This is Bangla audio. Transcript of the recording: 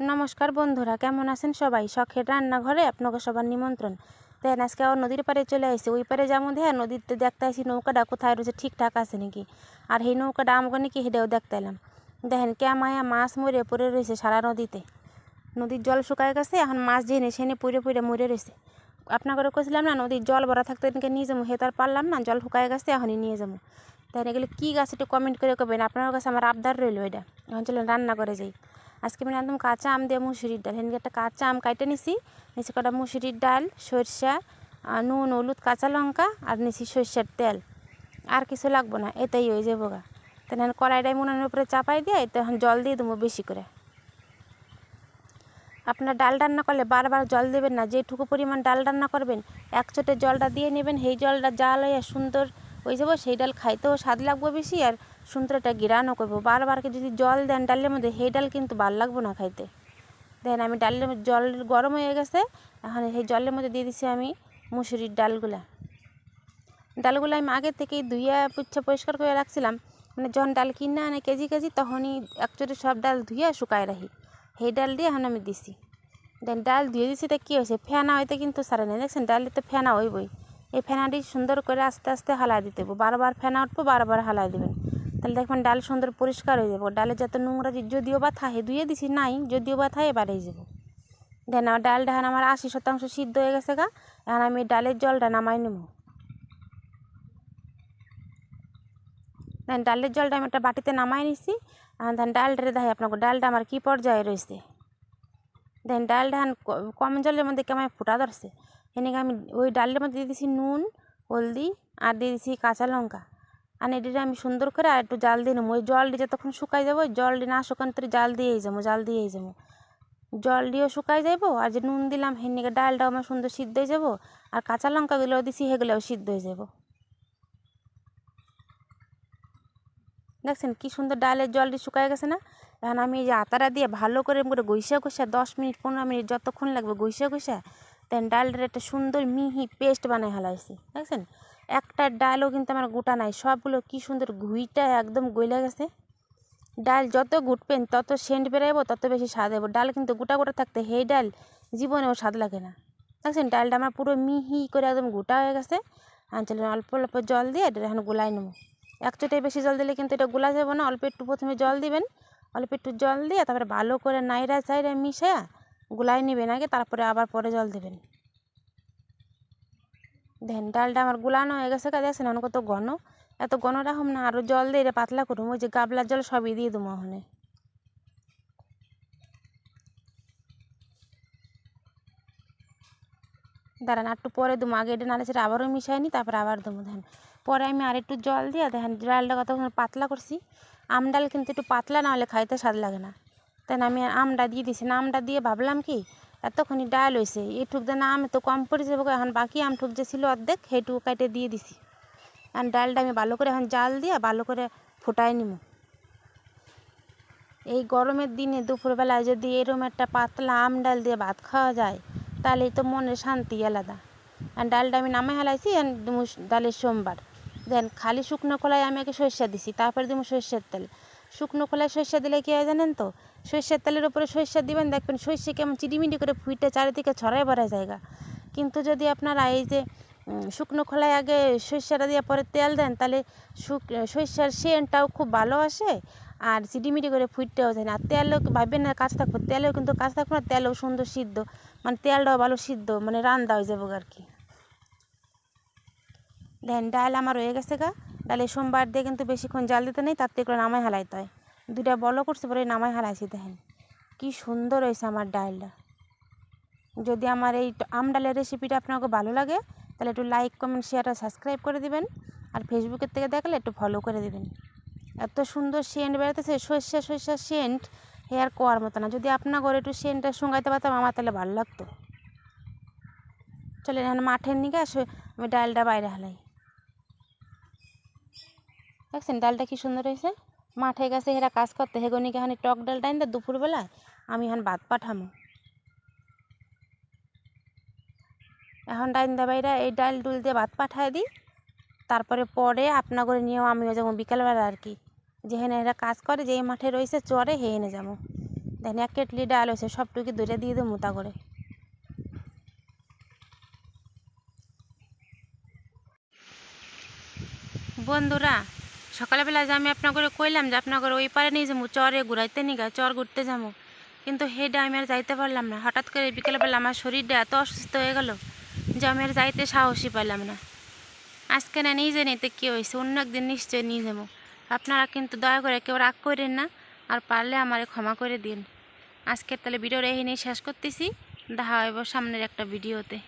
নমস্কার বন্ধুরা, কেমন আছেন সবাই? শখের রান্নাঘরে আপনাকে সবার নিমন্ত্রণ। দেন আজকে আবার নদীর পাড়ে চলে আসছে ওই পারে যেমন দেয় নদীতে দেখতে আসি নৌকাটা কোথায় রয়েছে, ঠিকঠাক আছে নাকি? আর এই নৌকাটা আমাকে নাকি হেঁটেও দেখতে এলাম। দেখেন মায়া মাছ মরে পড়ে রয়েছে সারা নদীতে। নদীর জল শুকায় গেছে, এখন মাছ জেনে সেনে পুড়ে পুড়ে মরে রয়েছে। আপনাকে কইছিলাম না, নদীর জল ভরা থাকতে এদিকে নিয়ে যাব হেতার পারলাম না, জল শুকায় গেছে, এখনই নিয়ে যাব। তাই এগুলো কী গাছ একটু কমেন্ট করে করবেন আপনার কাছে আমার আবদার রইল এটা। এখন চলুন রান্না করে যাই। আজকে আমি রাঁধলাম কাঁচা আম দিয়ে মুসুরির ডাল। হেনকে একটা কাঁচা আম কাইটে নিছি। নিচে কটা মুসুরির ডাল, সরষা নুন, হলুদ, কাঁচা লঙ্কা আর নিছি সরষের তেল। আর কিছু লাগবো না এটাই হয়ে যাব গা। তাহলে কড়াইটাই মনের উপরে চাপাই দিয়ে তখন জল দিয়ে দেবো বেশি করে। আপনার ডাল রান্না করলে বারবার জল দেবেন না, যেটুকু পরিমাণ ডাল রান্না করবেন, এক চোটে জলটা দিয়ে নেবেন, সেই জলটা জাল হয়ে সুন্দর হয়ে যাব, সেই ডাল খাইতেও স্বাদ লাগবে বেশি আর সুন্দর একটা গিরানও করব বারবারকে যদি জল দেন ডালের মধ্যে, সেই ডাল কিন্তু ভালো লাগবো না খাইতে। দেন আমি ডালের জল গরম হয়ে গেছে, এখন সেই জলের মধ্যে দিয়ে দিচ্ছি আমি মুসুরির ডালগুলা। ডালগুলো আমি আগে থেকেই ধুইয়া পুচ্ছা পরিষ্কার করে রাখছিলাম। মানে যখন ডাল কিনে আনে কেজি কেজি, তখনই একচুয়ালি সব ডাল ধুইয়া শুকায় রাখি। সেই ডাল দিয়ে এখন আমি দিছি। দেন ডাল ধুয়ে দিছি, তা কী হয়েছে? ফেনা হইতে কিন্তু সারে নেই। দেখছেন, ডালে তো ফেনা হইবই। এই ফেনাটি সুন্দর করে আস্তে আস্তে হালাই দিতে বারবার ফেনা উঠবো, বারবার হালাই দেবেন। তাহলে দেখবেন ডাল সুন্দর পরিষ্কার হয়ে যাব। ডালে যত নোংরা যদিও বা থাহে ধুয়ে দিছি, নাই, যদিও বা থাহে বাড়িয়ে যাব। দেন আমার ডাল এখন আমার আশি শতাংশ সিদ্ধ হয়ে গেছে গা। এখন আমি ডালের জলটা নামাই নেব। দেন ডালের জলটা আমি একটা বাটিতে নামাই নিছি। ধান ডালটা দেখে আপনাকে, ডালটা আমার কী পর্যায়ে রয়েছে। দেন ডাল ডালটা কম জলের মধ্যে কেমন ফুটা ধরছে? এনেকে আমি ওই ডালের মধ্যে দিয়ে দিছি নুন, হলদি, আর দিয়ে দিছি কাঁচা লঙ্কা। আর এটিতে আমি সুন্দর করে আর একটু জাল দিয়ে নেব। ওই জলটি যতক্ষণ শুকাই যাব, ওই জলটি না শুকান তোর জাল দিয়েই যাব, জাল দিয়েই যাব। জল দিয়েও শুকাই যাব আর যে নুন দিলাম হেনিকে ডালটাও আমার সুন্দর সিদ্ধ হয়ে যাব, আর কাঁচা লঙ্কাগুলোও দিছি, সেগুলোও সিদ্ধ হয়ে যাব। দেখছেন কি সুন্দর ডালের জলটি শুকায় গেছে না? এখন আমি এই যে আতাটা দিয়ে ভালো করে করে গৈসা গৈসা দশ মিনিট, পনেরো মিনিট যতক্ষণ লাগবে গৈসা গৈসা দেন ডালটার একটা সুন্দর মিহি পেস্ট বানায় হালাইছি দেখছেন? একটা ডালও কিন্তু আমার গোটা নাই। সবগুলো কি সুন্দর ঘুইটা একদম গইলা গেছে। ডাল যত গুটবেন, তত সেন্ট বেরাইব, তত বেশি স্বাদ হব ডাল কিন্তু গোটা গোটা থাকতে সেই ডাল, জীবনেও স্বাদ লাগে না। দেখছেন, ডালটা আমার পুরো মিহি করে একদম গোটা হয়ে গেছে। আনচলে অল্প অল্প জল দিয়ে এটা এখন গোলাই নেব। এক চোটে বেশি জল দিলে কিন্তু এটা গোলা যাবে না। অল্প একটু প্রথমে জল দিবেন। অল্প একটু জল দিয়ে তারপরে ভালো করে নাইরা চাইরা মিশায়া গোলাই নেবেন আগে, তারপরে আবার পরে জল দেবেন। দেখেন ডালটা আমার গুলানো হয়ে গেছে কাজে আছে না কত ঘন? এত ঘন রাখুম না আরও জল দিয়ে পাতলা করুম, ওই যে গাবলার জল সবই দিয়ে দেবো ওখানে। দাঁড়ান একটু পরে দেবো, আগে এটা নাড়ে সেটা আবারও মিশাই নি, তারপরে আবার দেবো, দেখেন। পরে আমি আর একটু জল দিয়ে, দেখেন, ডালটা কত পাতলা করছি। আম ডাল কিন্তু একটু পাতলা না হলে খাইতে স্বাদ লাগে না। তাই আমি আমটা দিয়ে দিছি, না আমটা দিয়ে ভাবলাম কি এতক্ষণই ডাল হয়েছে এটুক দেন আম তো কম পড়ে যাব এখন বাকি আম ঠুক যে ছিল অর্ধেক, সেইটুকু কাটে দিয়ে দিছি। আর ডালটা আমি ভালো করে এখন জাল দিয়ে ভালো করে ফুটাই নিব। এই গরমের দিনে দুপুরবেলায় যদি এরকম একটা পাতলা আম ডাল দিয়ে ভাত খাওয়া যায় তাহলে তো মনের শান্তি আলাদা। আর ডালটা আমি নামে হেলাইছি ডালের সোমবার। দেন খালি শুকনো খোলায় আমি আগে সর্ষা দিছি, তারপরে দিব সর্ষের তেল। শুকনো খোলায় সর্ষা দিলে কী হয় জানেন তো? সরষের তেলের উপরে সর্ষা দিবেন, দেখবেন সরষে কেমন চিডিমিডি করে ফুইটে চারিদিকে ছড়াই বেড়ায় জায়গা। কিন্তু যদি আপনারা এই যে শুকনো খোলায় আগে সর্ষেটা দিয়ে পরে তেল দেন, তাহলে সর্ষের সেন্টটাও খুব ভালো আসে আর চিডিমিডি করে ফুটতেও যায় না। আর তেলও ভাববেন না কাজ থাকব, তেলেও কিন্তু কাজ থাকব না, তেলও সুন্দর সিদ্ধ মানে তেলটাও ভালো সিদ্ধ মানে রান্দা হয়ে যাব আর কি। দেন ডাল আমার হয়ে গেছে গা। ডালে সোমবার দিয়ে কিন্তু বেশিক্ষণ জাল দিতে নেই, তার থেকে নামাই হালাইতে হয়। দুইটা বলো করছে পরে নামাই হালাইছি দেখেন। কি সুন্দর হয়েছে আমার ডালটা। যদি আমার এই আম ডালের রেসিপিটা আপনাকে ভালো লাগে, তাহলে একটু লাইক কমেন্ট শেয়ার আর সাবস্ক্রাইব করে দিবেন। আর ফেসবুকের থেকে দেখলে একটু ফলো করে দিবেন। এত সুন্দর সেন্ট বেরোতেছে, সর্ষে সর্ষে সেন্ট হেয়ার কোয়ার মতো না। যদি আপনার ঘরে একটু সেন্টটা সঙ্গাইতে পারতাম, আমার তাহলে ভালো লাগতো। চলে মাঠের নিকে আসে, আমি ডালটা বাইরে হালাই। দেখছেন, ডালটা কি সুন্দর হয়েছে? মাঠে গেছে এরা কাজ করতে। হেগনিকে এখন টক ডালটা আনতে দুপুরবেলায় আমি এখন ভাত পাঠামো। এখন ডাইন ডাইন্দা বাইরা, এই ডাল ডুল দিয়ে ভাত পাঠায় দিই তারপরে পরে আপনা করে নিয়েও আমিও যাব বিকালবেলা আর কি। যেখানে এরা কাজ করে, যেই মাঠে রয়েছে চরে হেনে যাব। দেখেন, এক কেটলি ডাল হয়েছে, সবটুকু ধরে দিয়ে দেবো তা করে। বন্ধুরা সকালবেলা যে আমি আপনার করে কইলাম যে আপনার করে ওই পারে নিয়ে যাব, চরে ঘুরাইতে নিগা চর ঘুরতে যাব। কিন্তু হেডে আমি আর যাইতে পারলাম না। হঠাৎ করে বিকেলবেলা আমার শরীরটা এত অসুস্থ হয়ে গেল যে আমি আর যাইতে সাহসই পাইলাম না। আজকে না নিজে নিতে কী হয়েছে অন্য একদিন নিশ্চয়ই নিয়ে যাব। আপনারা কিন্তু দয়া করে কেউ রাগ করেন না আর পারলে আমারে ক্ষমা করে দিন। আজকের তাহলে ভিডিওটা এই নিয়ে শেষ করতেছি। দেখা হইব সামনের একটা ভিডিওতে।